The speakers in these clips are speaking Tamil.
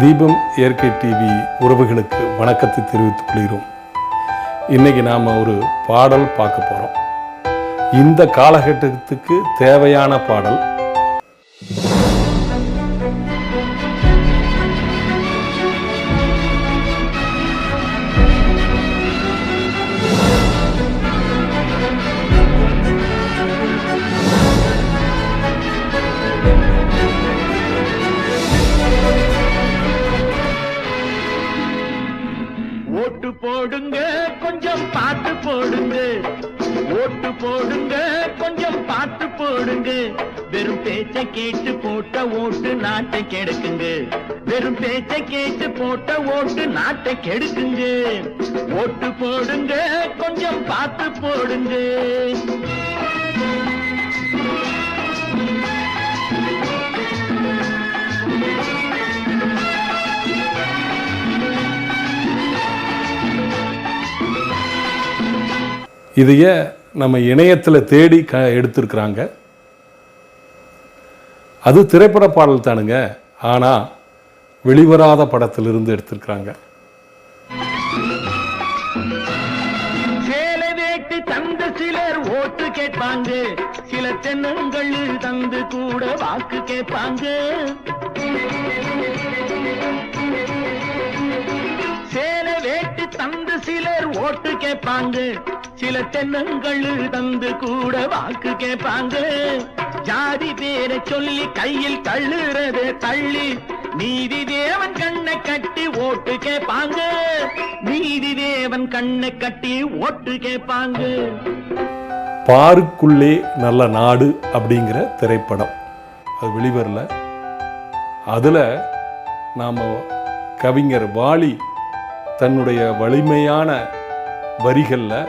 தீபம் இயற்கை டிவி உறவுகளுக்கு வணக்கத்தை தெரிவித்துக் கொள்கிறோம். இன்னைக்கு நாம் ஒரு பாடல் பார்க்க போகிறோம் இந்த காலகட்டத்துக்கு தேவையான பாடல் கெடுக்குங்க வெறும் பேச்சை கேட்டு போட்ட ஓட்டு நாட்டை கெடுக்குங்க. வெறும் பேச்சை கேட்டு போட்ட ஓட்டு நாட்டை கெடுக்குங்க. ஓட்டு போடுங்க கொஞ்சம் பார்த்து போடுங்க. இதைய நம்ம இணையத்தில் தேடி க எடுத்திருக்கிறாங்க. அது திரைப்பட பாடல் தானுங்க. ஆனால் வெளிவராத படத்திலிருந்து எடுத்திருக்கிறாங்க. சேலை தந்த சிலர் ஓட்டு கேட்பாங்க. சில தென்னங்கள் தந்து கூட வாக்கு கேட்பாங்க. சேலை வேட்டு தந்து சிலர் ஓட்டு கேட்பாங்க. சில தென்னங்கள் தந்து கூட வாக்கு கேட்பாங்க. ஜாதி பேரை சொல்லி கையில் தள்ளுறது தள்ளி. நீதி தேவன் கண்ணை கட்டி ஓட்டு கேட்பாங்க. நீதி தேவன் கண்ணை கட்டி ஓட்டு கேட்பாங்க. பாருக்குள்ளே நல்ல நாடு அப்படிங்கிற திரைப்படம். அது வெளிவரல. அதில் நாம் கவிஞர் வாலி தன்னுடைய வலிமையான வரிகளில்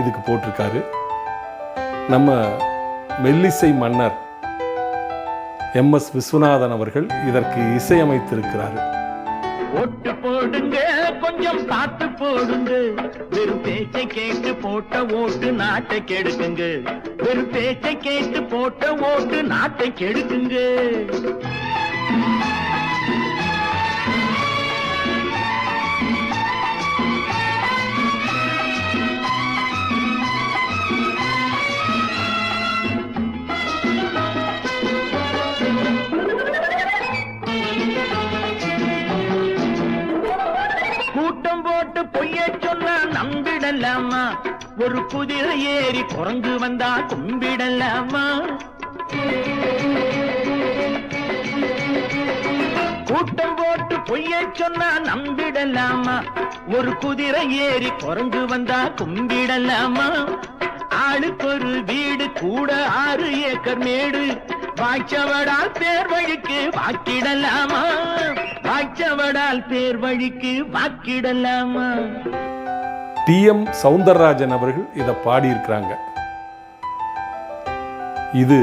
இதுக்கு போட்டிருக்காரு. நம்ம மெல்லிசை மன்னர் எம் எஸ் விஸ்வநாதன் அவர்கள் இதற்கு இசையமைத்திருக்கிறார் ஓட்டு போடுங்க கொஞ்சம் பார்த்து போடுங்க. வெறும் பேச்சை கேட்டு போட்ட ஓட்டு நாட்டை கெடுக்குங்க. வெறும் பேச்சை கேட்டு போட்ட ஓட்டு நாட்டை கெடுக்குங்க. நம்பிடலாமா ஒரு குதிரை ஏறி குரங்கு வந்தா கும்பிடலாமா கூட்டம் போட்டு பொய்ய சொன்னா நம்பிடலாமா ஒரு குதிரை ஏறி குரங்கு வந்தா கும்பிடலாமா ஆளுக்கு ஒரு வீடு கூட ஆறு ஏக்கர் மேடு. வாய்ச்சவடால் பேர் வழிக்கு வாக்கிடலாமா வாய்ச்சவடால் பேர் வழிக்கு வாக்கிடலாமா டி எம் சவுந்தரராஜன் அவர்கள் இதை பாடியிருக்கிறாங்க. இது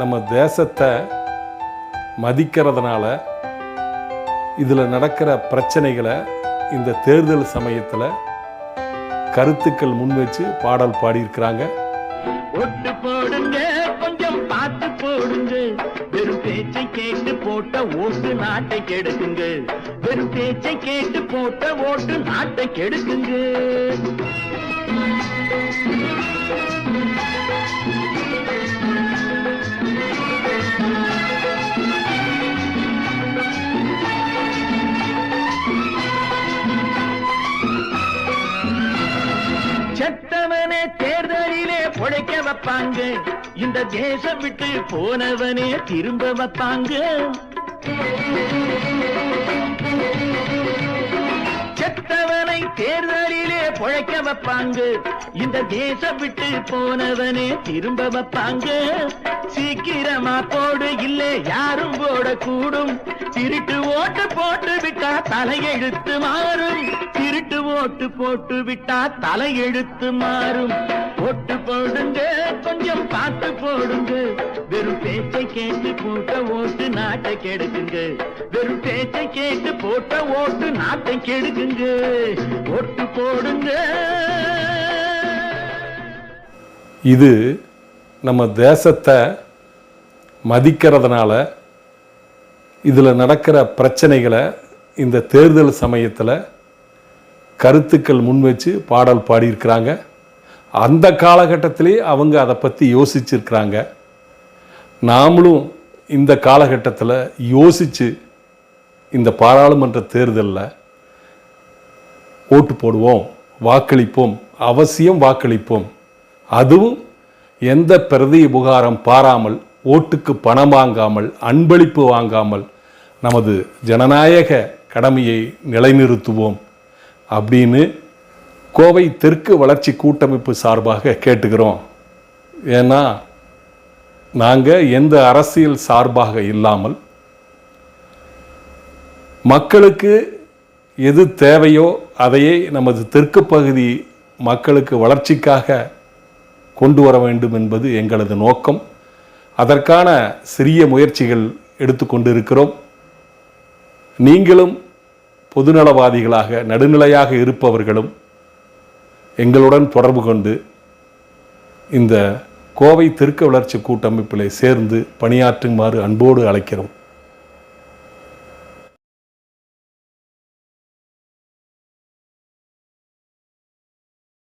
நம்ம தேசத்தை மதிக்கிறதுனால இதில் நடக்கிற பிரச்சனைகளை இந்த தேர்தல் சமயத்தில் கருத்துக்கள் முன் வச்சு பாடல் பாடியிருக்கிறாங்க. பேச்சை கேட்டு போட்ட ஓட்டு நாட்டை கெடுக்குங்க. வெறும் பேச்சை கேட்டு போட்ட ஓட்டு நாட்டை கெடுக்குங்க. தேர்தலிலே பொழைக்க வைப்பாங்க. இந்த தேசம் விட்டு போனவனே திரும்ப வைப்பாங்க. செத்தவனை தேர்தலிலே பொழைக்க வைப்பாங்க. இந்த தேசம் விட்டு போனவனே திரும்ப வைப்பாங்க. சீக்கிரமா போடு இல்லை யாரும் போடக்கூடும் திருட்டு ஓட்டு போட்டு விட்டா தலையெழுத்து மாறும். திருட்டு ஓட்டு போட்டு விட்டா தலையெழுத்து மாறும். போட்டு போடுங்க கொஞ்சம் பார்த்து போடுங்க. வெறும் பேச்சை கேட்டு போட்ட ஓட்டு நாட்டை கெடுக்குங்க. வெறும் பேச்சை கேட்டு போட்ட ஓட்டு நாட்டை கெடுக்குங்க. ஓட்டு போடுங்க. இது நம்ம தேசத்தை மதிக்கிறதுனால இதில் நடக்கிற பிரச்சனைகளை இந்த தேர்தல் சமயத்தில் கருத்துக்கள் முன் வச்சு பாடல் பாடியிருக்கிறாங்க. அந்த காலகட்டத்திலே அவங்க அதை பற்றி யோசிச்சிருக்கிறாங்க. நாமளும் இந்த காலகட்டத்தில் யோசித்து இந்த பாராளுமன்ற தேர்தலில் ஓட்டு போடுவோம் வாக்களிப்போம் அவசியம் வாக்களிப்போம். அதுவும் எந்த பிரதி உபகாரம் பாராமல் ஓட்டுக்கு பணம் வாங்காமல் அன்பளிப்பு வாங்காமல் நமது ஜனநாயக கடமையை நிலைநிறுத்துவோம் அப்படின்னு கோவை தெற்கு வளர்ச்சி கூட்டமைப்பு சார்பாக கேட்டுக்கிறோம். ஏன்னா நாங்கள் எந்த அரசியல் சார்பாக இல்லாமல் மக்களுக்கு எது தேவையோ அதையே நமது தெற்கு பகுதி மக்களுக்கு வளர்ச்சிக்காக கொண்டு வர வேண்டும் என்பது எங்களது நோக்கம். அதற்கான சிறிய முயற்சிகள் எடுத்துக்கொண்டு இருக்கிறோம் நீங்களும் பொதுநலவாதிகளாக நடுநிலையாக இருப்பவர்களும் எங்களுடன் தொடர்பு கொண்டு இந்த கோவை தெற்கு வளர்ச்சி கூட்டமைப்பில் சேர்ந்து பணியாற்றுமாறு அன்போடு அழைக்கிறோம்.